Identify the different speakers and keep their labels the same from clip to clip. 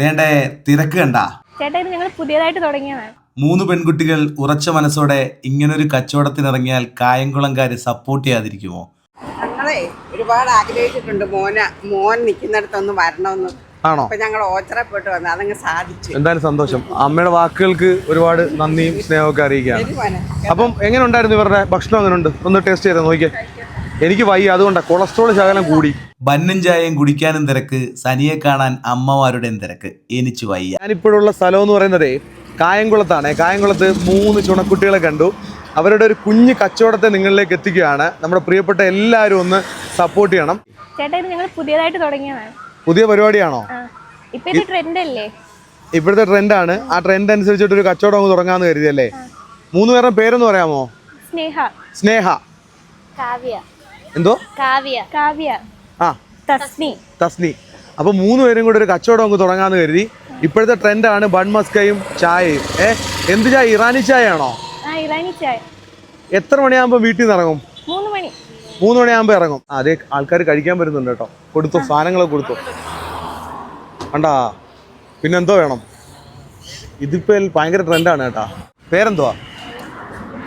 Speaker 1: ദേണ്ടേ തിരക്ക് കണ്ട?
Speaker 2: ചേട്ടാ ഇത് ഞങ്ങൾ പുതിയതായിട്ട് തുടങ്ങിയതാണ്
Speaker 1: മൂന്ന് പെൺകുട്ടികൾ ഉറച്ച മനസ്സോടെ ഇങ്ങനൊരു കച്ചവടത്തിനിറങ്ങിയാൽ കായംകുളംകാര് സപ്പോർട്ട് ചെയ്യാതിരിക്കുമോ?
Speaker 3: ഞങ്ങളെ ഒരുപാട് ആഗ്രഹിച്ചിട്ടുണ്ട് മോന. മോൻ നിൽക്കുന്നിടത്തൊന്ന് വരണമെന്ന്.
Speaker 4: ആണോ?
Speaker 3: അപ്പൊ ഞങ്ങൾ ഓച്ചറപ്പെട്ട് വന്നു അതങ്ങ് സാധിച്ചു.
Speaker 4: എന്തായാലും സന്തോഷം. അമ്മയുടെ വാക്കുകൾക്ക് ഒരുപാട് നന്ദിയും സ്നേഹമൊക്കെ
Speaker 3: അറിയിക്കാം
Speaker 4: അപ്പം എങ്ങനെ ഉണ്ടായിരുന്നു ഇവരുടെ ഭക്ഷണം അങ്ങനെ ഉണ്ട് ഒന്ന് ടേസ്റ്റ് ചെയ്ത് നോക്കിയേ എനിക്ക് വയ്യ അതുകൊണ്ടാണ് കൊളസ്ട്രോൾ ശകലം കൂടി.
Speaker 1: ബന്നും ചായയും കുടിക്കാനും തിരക്ക് സനിയെ കാണാൻ അമ്മമാരുടെയും തിരക്ക് എനിച്ചു വയ്യ.
Speaker 4: ഞാനിപ്പോഴുള്ള സ്ഥലം എന്ന് പറയുന്നത് കായംകുളത്താണ്. കായംകുളത്ത് മൂന്ന് ചുണക്കുട്ടികളെ കണ്ടു. അവരുടെ ഒരു കുഞ്ഞു കച്ചവടത്തെ നിങ്ങളിലേക്ക് എത്തിക്കുകയാണ്. നമ്മുടെ പ്രിയപ്പെട്ട എല്ലാവരും ഒന്ന് സപ്പോർട്ട് ചെയ്യണം.
Speaker 2: ചേട്ടാ ഇത് ഞങ്ങൾ പുതിയതായിട്ട് തുടങ്ങിയതാണ്.
Speaker 4: പുതിയ പരിപാടിയാണോ?
Speaker 2: ഇപ്പോഴത്തെ ഇപ്പൊ ഇത് ട്രെൻഡ് അല്ലേ
Speaker 4: ഇപ്പോഴത്തെ ട്രെൻഡാണ്. ആ ട്രെൻഡ് അനുസരിച്ചിട്ട് ഒരു കച്ചവടം അങ്ങ് തുടങ്ങാന്ന് കരുതിയല്ലേ? മൂന്ന് പേരുടെ പേരൊന്ന് പറയാമോ?
Speaker 2: സ്നേഹ.
Speaker 4: സ്നേഹ.
Speaker 2: കാവ്യ.
Speaker 4: എന്തോ?
Speaker 2: കാവ്യ. കാവ്യ.
Speaker 4: ആ.
Speaker 2: തസ്നി
Speaker 4: തസ്നി അപ്പൊ മൂന്ന് പേരും കൂടെ ഒരു കച്ചവടം അങ്ങ് തുടങ്ങാന്ന് കരുതി. ഇപ്പോഴത്തെ ട്രെൻഡാണ് ബൺ മസ്കയും ചായയും. ഏ എന്ത് ചായ? ഇറാനി ചായ
Speaker 2: ആണോ ഇറാനി ചായ.
Speaker 4: എത്ര മണിയാകുമ്പോൾ വീട്ടിൽ നിന്ന് ഇറങ്ങും?
Speaker 2: മൂന്ന് മണി.
Speaker 4: മൂന്ന് മണിയാകുമ്പോൾ ഇറങ്ങും. അതെ അതേ ആൾക്കാർ കഴിക്കാൻ വരുന്നുണ്ട് കേട്ടോ. കൊടുത്തു സാധനങ്ങളൊക്കെ കൊടുത്തു. കണ്ടാ? പിന്നെന്തോ വേണം. ഇതിപ്പോ ഭയങ്കര ട്രെൻഡാണ് കേട്ടാ. പേരെന്തുവാ?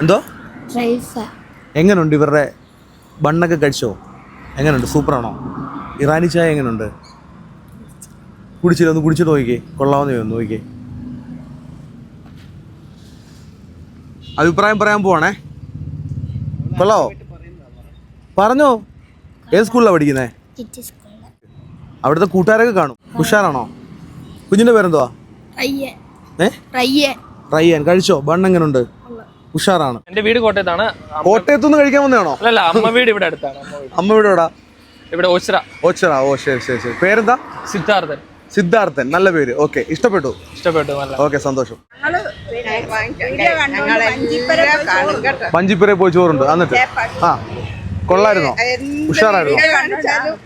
Speaker 4: എന്തോ? എങ്ങനെയുണ്ട് ഇവരുടെ ബണ്ണൊക്കെ കഴിച്ചോ? എങ്ങനെയുണ്ട് സൂപ്പറാണോ? ഇറാനി ചായ എങ്ങനെയുണ്ട് കുടിച്ചില്ല ഒന്ന് കുടിച്ചിട്ട് നോക്കിക്കേ. കൊള്ളാവുന്ന ഒന്ന് നോക്കിക്കേ. അഭിപ്രായം പറയാൻ പോവാണേ. കൊള്ളാവോ? പറഞ്ഞോ. ഏത് സ്കൂളിലാണ് പഠിക്കുന്നത് അവിടുത്തെ കൂട്ടുകാരൊക്കെ കാണും. ഉഷാറാണോ? കുഞ്ഞിന്റെ പേരെന്തുവാ? റയ്യൻ. റയ്യാൻ. കഴിച്ചോ? ബണ്ണ് എങ്ങനെയുണ്ട് ഉഷാറാണ്.
Speaker 5: എന്റെ വീട് കോട്ടയത്താണ്.
Speaker 4: കോട്ടയത്തുനിന്ന് കഴിക്കാൻ വന്നതാണോ?
Speaker 5: അല്ലല്ല അമ്മ വീട് ഇവിടെ അടുത്താണ് അമ്മ വീട്.
Speaker 4: എവിടാ?
Speaker 5: ഇവിടെ ഓച്ചിറ.
Speaker 4: ഓച്ചറ. ഓ ശരി ശരി ശരി. പേരെന്താ?
Speaker 5: സിദ്ധാർത്ഥൻ.
Speaker 4: സിദ്ധാർത്ഥൻ. നല്ല പേര്. ഓക്കെ. ഇഷ്ടപ്പെട്ടു?
Speaker 5: ഇഷ്ടപ്പെട്ടു
Speaker 4: ഓക്കെ സന്തോഷം. വഞ്ചിപ്പുര പോയി ചോറുണ്ട്. എന്നിട്ട്? ആ. കൊള്ളായിരുന്നോ? ഉഷാറായിരുന്നോ?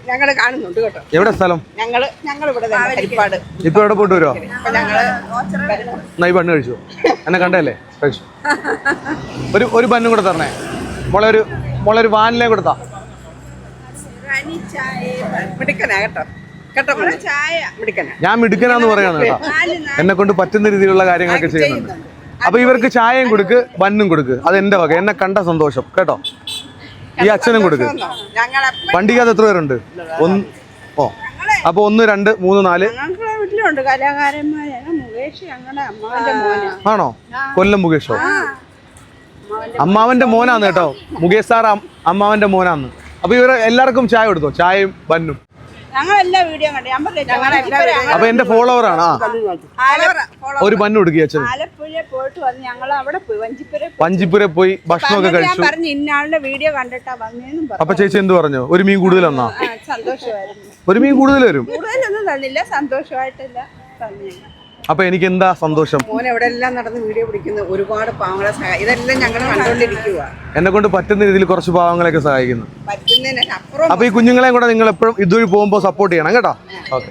Speaker 3: ഞങ്ങൾ കാണുന്നുണ്ട് കേട്ടോ.
Speaker 4: എവിടെ സ്ഥലം?
Speaker 3: ഞങ്ങൾ ഞങ്ങൾ ഇവിടെ ഹരിപ്പാട്.
Speaker 4: ഇപ്പൊ എവിടെ പോയിട്ട് വരുമോ എന്നാ ഈ ബണ്ണ് കഴിച്ചു? എന്നെ കണ്ടല്ലേ കഴിച്ചു. ഒരു ഒരു ബണ്ണും കൂടെ തരണേ. മോളെ ഒരു മോളെ ഒരു വാനിലേ കൊടുത്താ
Speaker 3: മിടുക്കനാ കേട്ടോ.
Speaker 4: ഞാൻ മിടുക്കനാന്ന് പറയാണ് കേട്ടോ. എന്നെ കൊണ്ട് പറ്റുന്ന രീതിയിലുള്ള കാര്യങ്ങളൊക്കെ ചെയ്യുന്നുണ്ട്. അപ്പൊ ഇവർക്ക് ചായയും കൊടുക്ക് ബണ്ണും കൊടുക്ക്. അത് എന്റെ വക. എന്നെ കണ്ട സന്തോഷം. കേട്ടോ? ഈ അച്ഛനും കൊടുക്ക്. വണ്ടിക്കകത്ത് എത്ര പേരുണ്ട്? ഒന്ന് ഓ. അപ്പൊ ഒന്ന് രണ്ട് മൂന്ന് നാല്. ആണോ? കൊല്ലം മുകേഷോ? അമ്മാവന്റെ മോനാന്ന് കേട്ടോ. മുകേഷ് സാർ അമ്മാവന്റെ മോനാന്ന്. അപ്പൊ ഇവർ എല്ലാവർക്കും ചായ കൊടുത്തോ? ചായയും ബന്നും.
Speaker 3: ഞങ്ങളെല്ലാ വീഡിയോ കണ്ടു
Speaker 4: അപ്പൊ എന്റെ ഫോളോവർ. ആണ് ഒരു മണ്ണ് കൊടുക്കുക അച്ഛൻ
Speaker 3: ആലപ്പുഴ പോയിട്ട് വന്ന് ഞങ്ങൾ അവിടെ പോയി വഞ്ചിപ്പുര പോയി.
Speaker 4: പഞ്ചിപ്പുര പോയി ഭക്ഷണമൊക്കെ കഴിച്ചു.
Speaker 3: പറഞ്ഞു ഇന്നാളുടെ വീഡിയോ കണ്ടിട്ടാ വന്നേന്നും പറഞ്ഞു.
Speaker 4: അപ്പൊ ചേച്ചി എന്ത് പറഞ്ഞു? ഒരു മീൻ കൂടുതൽ വന്നാ
Speaker 3: ആ, സന്തോഷമായിരുന്നു.
Speaker 4: ഒരു മീൻ കൂടുതൽ വരും
Speaker 3: കൂടുതലൊന്നും തന്നില്ല സന്തോഷമായിട്ടില്ല തന്നു.
Speaker 4: അപ്പൊ എനിക്ക് എന്താ സന്തോഷം?
Speaker 3: മോൻ എവിടെ എല്ലാം നടന്ന് വീഡിയോ പിടിക്കുന്ന ഒരുപാട് പാവങ്ങളെ ഇതെല്ലാം ഞങ്ങൾ കണ്ടുകൊണ്ടിരിക്കുക
Speaker 4: എന്നെ കൊണ്ട് പറ്റുന്ന രീതിയിൽ കുറച്ച് പാവങ്ങളെയൊക്കെ സഹായിക്കുന്നു. അപ്പൊ ഈ കുഞ്ഞുങ്ങളെ കൂടെ നിങ്ങൾ എപ്പോഴും ഇതുവഴി പോകുമ്പോൾ സപ്പോർട്ട് ചെയ്യണം കേട്ടോ? ഓക്കെ.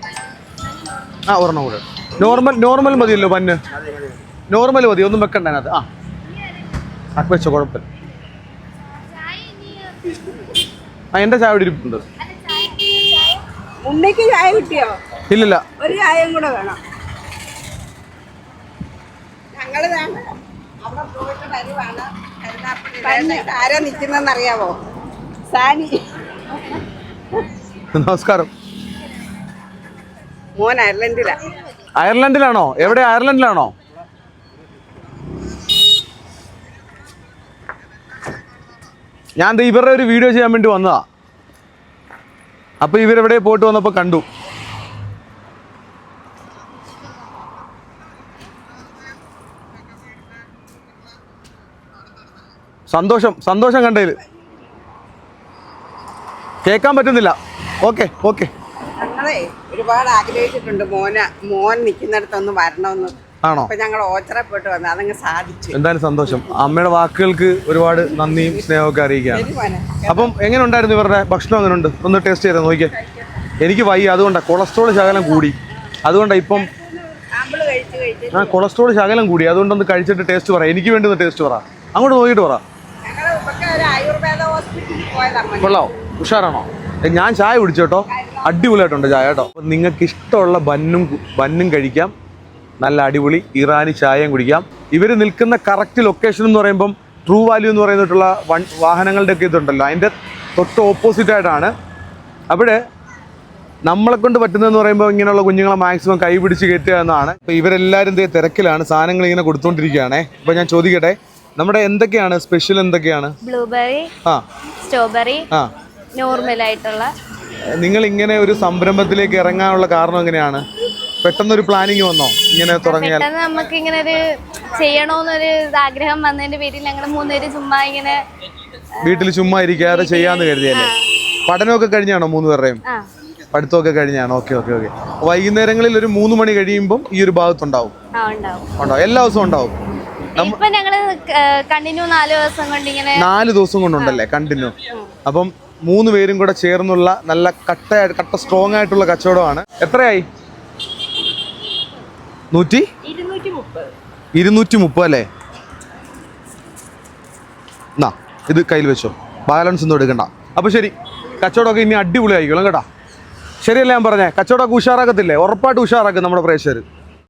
Speaker 4: ആ ഒരെണ്ണം കൂടെ. നോർമൽ നോർമൽ മതിയല്ലോ പന്ന് നോർമൽ മതി ഒന്നും വെക്കണ്ട അതിനകത്ത്. ആ. അക്വച്ച വെച്ചോ കുഴപ്പമില്ല. ആ എന്റെ ചായ ഇവിടെ ഇരിപ്പുണ്ട്.
Speaker 3: ചായ
Speaker 4: ഇല്ലില്ല.
Speaker 3: ഒരു ചായയും കൂടെ വേണം. ഞങ്ങൾ ദാണ്ട് അവിടെ പോയിട്ട് വരുവാണ്. കരുനാഗപ്പള്ളി. ആരാ നിൽക്കുന്നതെന്ന് അറിയാവോ സാനി.
Speaker 4: നമസ്കാരം.
Speaker 3: മോൻ അയർലൻഡിലാ.
Speaker 4: അയർലൻഡിലാണോ? എവിടെ? അയർലൻഡിലാണോ? ഞാൻ ദേ ഇവരുടെ ഒരു വീഡിയോ ചെയ്യാൻ വേണ്ടി വന്നതാ. അപ്പൊ ഇവരെവിടെ പോയിട്ട് വന്നപ്പോ കണ്ടു. സന്തോഷം സന്തോഷം കണ്ടതിൽ കേൾക്കാൻ പറ്റുന്നില്ല. Okay okay.
Speaker 3: ഞങ്ങളെ ഒരുപാട് ആഗ്രഹിച്ചിട്ടുണ്ട് മോന മോൻ നിൽക്കുന്നിടത്തൊന്ന് വരണമെന്ന്.
Speaker 4: ആണോ?
Speaker 3: അപ്പൊ ഞങ്ങൾ ഓച്ചറപ്പെട്ട് വന്നു അതങ്ങ് സാധിച്ചു.
Speaker 4: എന്തായാലും സന്തോഷം. അമ്മയുടെ വാക്കുകൾക്ക് ഒരുപാട് നന്ദിയും സ്നേഹമൊക്കെ അറിയിക്കുകയാണ്. അപ്പം എങ്ങനെ ഉണ്ടായിരുന്നു ഇവരുടെ ഭക്ഷണം അങ്ങനെ ഉണ്ട് ഒന്ന് ടേസ്റ്റ് ചെയ്ത് നോക്കിയേ. എനിക്ക് വയ്യ അതുകൊണ്ടാണ് കൊളസ്ട്രോൾ ശകലം കൂടി. അതുകൊണ്ടാണ് ഇപ്പം ആ കൊളസ്ട്രോൾ ശകലം കൂടി. അതുകൊണ്ടൊന്ന് കഴിച്ചിട്ട് ടേസ്റ്റ് പറ. എനിക്ക് വേണ്ടി ഒന്ന് ടേസ്റ്റ് പറ. അങ്ങോട്ട് നോക്കിയിട്ട് പറ
Speaker 3: ഞങ്ങൾ ഇപ്പൊക്കെ ഒരു ആയുർവേദ ഹോസ്പിറ്റലിൽ പോയതാ മോനെ.
Speaker 4: കൊള്ളാവോ ഉഷാറാണോ? ഞാൻ ചായ
Speaker 3: കുടിച്ചോട്ടോ
Speaker 4: അടിപൊളിയായിട്ടുണ്ട് ചായ കേട്ടോ നിങ്ങൾക്ക് ഇഷ്ടമുള്ള ബന്നും ബന്നും കഴിക്കാം. നല്ല അടിപൊളി ഇറാനി ചായയും കുടിക്കാം. ഇവർ നിൽക്കുന്ന കറക്റ്റ് ലൊക്കേഷൻ എന്ന് പറയുമ്പം ട്രൂ വാല്യൂ എന്ന് പറയുന്നിട്ടുള്ള വൺ വാഹനങ്ങളുടെ ഒക്കെ ഇതുണ്ടല്ലോ. അതിന്റെ തൊട്ട് ഓപ്പോസിറ്റ് ആയിട്ടാണ്. അവിടെ നമ്മളെ കൊണ്ട് പറ്റുന്നതെന്ന് പറയുമ്പോൾ ഇങ്ങനെയുള്ള കുഞ്ഞുങ്ങളെ മാക്സിമം കൈ പിടിച്ച് കയറ്റുക എന്നാണ്. ഇപ്പോൾ ഇവരെല്ലാവരും തിരക്കിലാണ്. സാധനങ്ങൾ ഇങ്ങനെ കൊടുത്തുകൊണ്ടിരിക്കുകയാണേ അപ്പോൾ ഞാൻ ചോദിക്കട്ടെ നമ്മുടെ എന്തൊക്കെയാണ് സ്പെഷ്യൽ എന്തൊക്കെയാണ്?
Speaker 2: ബ്ലൂബെറി
Speaker 4: ആ.
Speaker 2: സ്ട്രോബെറി
Speaker 4: ആ.
Speaker 2: നോർമൽ ആയിട്ടുള്ള.
Speaker 4: നിങ്ങൾ ഇങ്ങനെ ഒരു സംരംഭത്തിലേക്ക് ഇറങ്ങാനുള്ള കാരണം എങ്ങനെയാണ്? പെട്ടെന്ന് ഒരു പ്ലാനിങ് വന്നോ? ഇങ്ങനെ തുടങ്ങിയാൽ.
Speaker 2: പെട്ടെന്ന് നമുക്ക് ഇങ്ങനെ ഒരു ചെയ്യണോന്നൊരു ആഗ്രഹം വന്നതിന്റെ പേരിൽ ഞങ്ങൾ മൂന്നുപേര് ചുമ്മാ ഇങ്ങനെ
Speaker 4: വീട്ടിൽ ചുമ്മാ ഇരിക്കാതെ ചെയ്യാന്ന് കരുതിയല്ലേ? പഠനമൊക്കെ കഴിഞ്ഞാണോ മൂന്ന് പേരുടെയും
Speaker 2: ആ.
Speaker 4: പഠിത്തമൊക്കെ കഴിഞ്ഞാണ്? Okay okay okay. വൈകുന്നേരങ്ങളിൽ ഒരു മൂന്ന് മണി കഴിയുമ്പോൾ ഈ ഒരു ഭാഗത്തുണ്ടാവും.
Speaker 2: ആ ഉണ്ടാവും.
Speaker 4: ഉണ്ടാവും എല്ലാ ദിവസവും ഉണ്ടാവും.
Speaker 2: ഇപ്പൊ ഞങ്ങൾ കണ്ടിന്യൂ നാല് ദിവസം കൊണ്ട് ഇങ്ങനെ
Speaker 4: നാല് ദിവസം കൊണ്ടുണ്ടല്ലേ കണ്ടിന്യൂ. അപ്പം മൂന്ന് പേരും കൂടെ ചേർന്നുള്ള നല്ല കട്ട കട്ട സ്ട്രോങ് ആയിട്ടുള്ള കച്ചവടമാണ്. എത്രയായി? നൂറ്റി? ഇരുന്നൂറ്റി മുപ്പത് അല്ലേ? എന്നാ ഇത് കയ്യിൽ വെച്ചോ. ബാലൻസ് ഒന്നും എടുക്കണ്ട. അപ്പോൾ ശരി കച്ചവടമൊക്കെ ഇനി അടിപൊളി ആയിക്കോളും കേട്ടോ. ശരിയല്ലേ ഞാൻ പറഞ്ഞേ? കച്ചവടമൊക്കെ ഉഷാറാക്കത്തില്ലേ? ഉറപ്പായിട്ട് ഉഷാറാക്കും നമ്മുടെ പ്രേക്ഷകർ